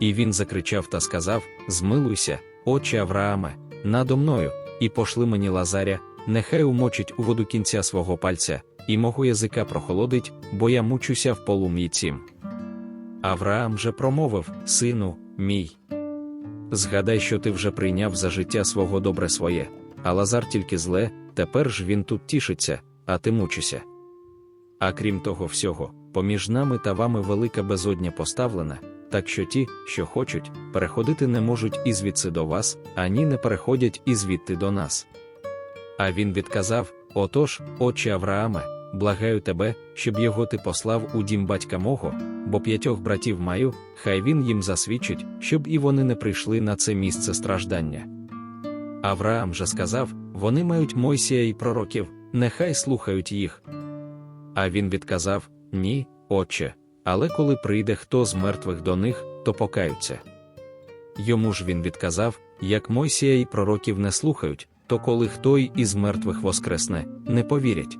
І він закричав та сказав: Змилуйся, отче Аврааме, надо мною, і пошли мені Лазаря, нехай умочить у воду кінця свого пальця, і мого язика прохолодить, бо я мучуся в полум'ї цім. Авраам же промовив: Сину, мій. Згадай, що ти вже прийняв за життя свого добре своє, а Лазар тільки зле, тепер ж він тут тішиться, а ти мучишся. А крім того всього, поміж нами та вами велика безодня поставлена, так що ті, що хочуть, переходити не можуть і звідси до вас, ані не переходять і звідти до нас. А він відказав: Отож, отче Аврааме, благаю тебе, щоб його ти послав у дім батька мого, бо п'ятьох братів маю, хай він їм засвідчить, щоб і вони не прийшли на це місце страждання. Авраам же сказав: Вони мають Мойсія і пророків, нехай слухають їх. А він відказав: Ні, отче, але коли прийде хто з мертвих до них, то покаються. Йому ж він відказав: як Мойсія і пророків не слухають, то коли хто й із мертвих воскресне, не повірять.